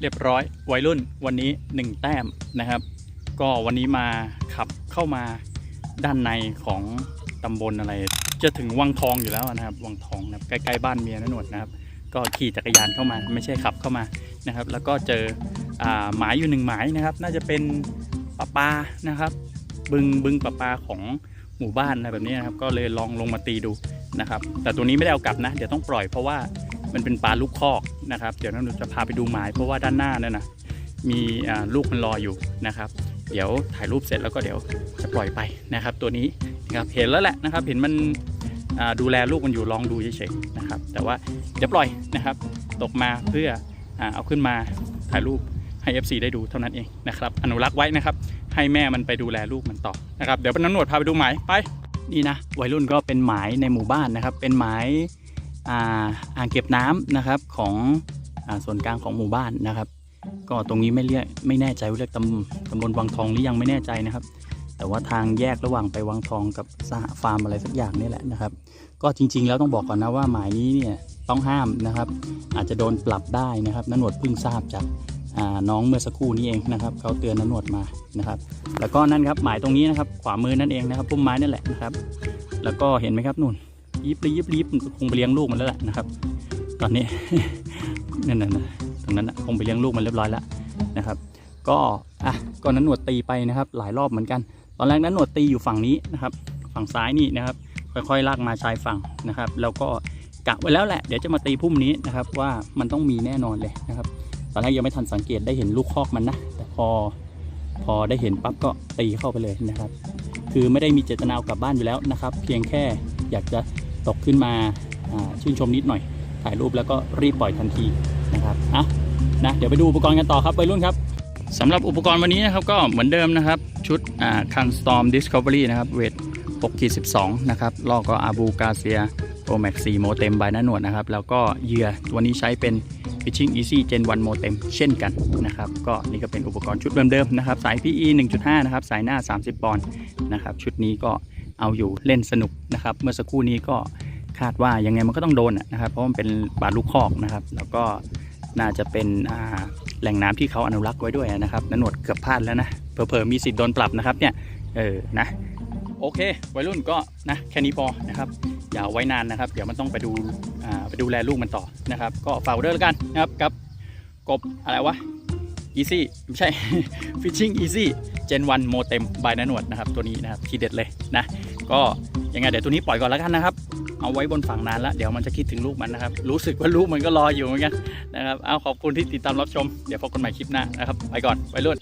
เรียบร้อยวัยรุ่นวันนี้ 1 แต้มนะครับ ก็วันนี้มาขับเข้ามาด้านในของตำบลอะไร จะถึงวังทองอยู่แล้วนะครับ วังทองนะครับใกล้ๆบ้านเมียนนวดนะครับ ก็ขี่จักรยานเข้ามาไม่ใช่ขับเข้ามานะครับ แล้วก็เจออ่าหมายอยู่หนึ่งหมายนะครับ น่าจะเป็นปลาปลานะครับ บึงบึงปลาปลาของหมู่บ้านอะไรแบบนี้นะครับ ก็เลยลองลงมาตีดูนะครับ แต่ตัวนี้ไม่ได้เอากลับนะ เดี๋ยวต้องปล่อยเพราะว่า มันเป็นปลาลูกคอกนะครับ เดี๋ยวน้องหนูจะพาไปดูหมายเพราะว่าด้านหน้านั่นนะมีลูกมันรออยู่นะครับ เดี๋ยวถ่ายรูปเสร็จแล้วก็เดี๋ยวจะปล่อยไปนะครับ ตัวนี้นะครับเห็นแล้วแหละนะครับ เห็นมันดูแลลูกมันอยู่ลองดูเฉยๆนะครับ แต่ว่าเดี๋ยวปล่อยนะครับ ตกมาเพื่อเอาขึ้นมาถ่ายรูปให้ FC ได้ดูเท่านั้นเองนะครับ อนุรักษ์ไว้นะครับ ให้แม่มันไปดูแลลูกมันต่อนะครับ เดี๋ยวเป็นน้ำหนวดพาไปดูหมายไปนี่นะวัยรุ่นก็เป็นหมายในหมู่บ้านนะครับ เป็นหมาย อ่างเก็บน้ำนะครับของอส่วนกลางของหมู่บ้านนะครับ ก็ตรงนี้ไม่เรียกไม่แน่ใจว่าเรียกตำตำบลวังทองหรือยังไม่แน่ใจนะครับ แต่ว่าทางแยกระหว่างไปวังทองกับสหฟาร์มอะไรสักอย่างนี่แหละนะครับ ก็จริงๆแล้วต้องบอกก่อนนะว่าหมายนี้เนี่ยต้องห้ามนะครับ อาจจะโดนปรับได้นะครับนันหนวดเพิ่งทราบจากน้องเมื่อสักครู่นี้เองนะครับเขาเตือนนันหนวดมานะครับ แล้วก็นั่นครับหมายตรงนี้นะครับ ขวามือนั่นเองนะครับพุ่มไม้นั่นแหละนะครับ แล้วก็เห็นไหมครับนู่น ยิบลียิบลีบคงไปเลี้ยงลูกมันแล้วแหละนะครับ ตอนนี้นั่นน่ะนะตรงนั้นนะคงไปเลี้ยงลูกมันเรียบร้อยแล้วนะครับ ก็อะก็นั้นหนวดตีไปนะครับ หลายรอบเหมือนกัน ตอนแรกนั้นหนวดตีอยู่ฝั่งนี้นะครับ ฝั่งซ้ายนี่นะครับ ค่อยๆลากมาชายฝั่งนะครับ แล้วก็กะไว้แล้วแหละเดี๋ยวจะมาตีพุ่มนี้นะครับ ว่ามันต้องมีแน่นอนเลยนะครับ ตอนแรกยังไม่ทันสังเกตได้เห็นลูกคอกมันนะแต่พอพอได้เห็นปั๊บก็ตีเข้าไปเลยนะครับ คือไม่ได้มีเจตนาเอากลับบ้านอยู่แล้วนะครับ เพียงแค่อยากจะ ตกขึ้นมาชื่นชมนิดหน่อย ถ่ายรูปแล้วก็รีบปล่อยทันทีนะครับอะนะเดี๋ยวไปดูอุปกรณ์กันต่อครับวัยรุ่นครับสำหรับอุปกรณ์วันนี้นะครับก็เหมือนเดิมนะครับ ชุดคันสตอมดิสคัฟเวอรี่นะครับเวท6ขีด12 นะครับลอกก็อาบูกาเซียโปรแม็กซีโมเต็มใบหน้าหนวดนะครับ แล้วก็เหยื่อตัวนี้ใช้เป็น Fishing Easy Gen 1 Modem เช่นกันนะครับ ก็นี่ก็เป็นอุปกรณ์ชุดเดิมๆนะครับ สาย PE 1.5 นะครับ สายหน้า 30 ปอนด์นะครับ ชุดนี้ก็ เอาอยู่เล่นสนุกนะครับ เมื่อสักครู่นี้ก็คาดว่ายังไงมันก็ต้องโดนนะครับ เพราะมันเป็นปลาลูกคอกนะครับ แล้วก็น่าจะเป็นแหล่งน้ำที่เขาอนุรักษ์ไว้ด้วยนะครับนนหนวดเกือบพลาดแล้วนะเผลอๆมีสิทธิ์โดนปรับนะครับเนี่ยเออนะโอเค วัยรุ่นก็นะแค่นี้พอนะครับอย่าไว้นานนะครับ เดี๋ยวมันต้องไปดูไปดูแลลูกมันต่อนะครับ ก็ฝากด้วยแล้วกันนะครับกับกบอะไรวะ Easy ไม่ใช่ Fishing Easy Gen 1 Modem by นหนวดนะครับตัวนี้นะครับทีเด็ดเลยนะ ก็ยังไงเดี๋ยวตัวนี้ปล่อยก่อนแล้วกันนะครับ เอาไว้บนฝั่งนานแล้วเดี๋ยวมันจะคิดถึงลูกมันนะครับ รู้สึกว่าลูกมันก็รออยู่เหมือนกันนะครับเอาขอบคุณที่ติดตามรับชม เดี๋ยวพบกันใหม่คลิปหน้านะครับ ไปก่อนไปรุ่น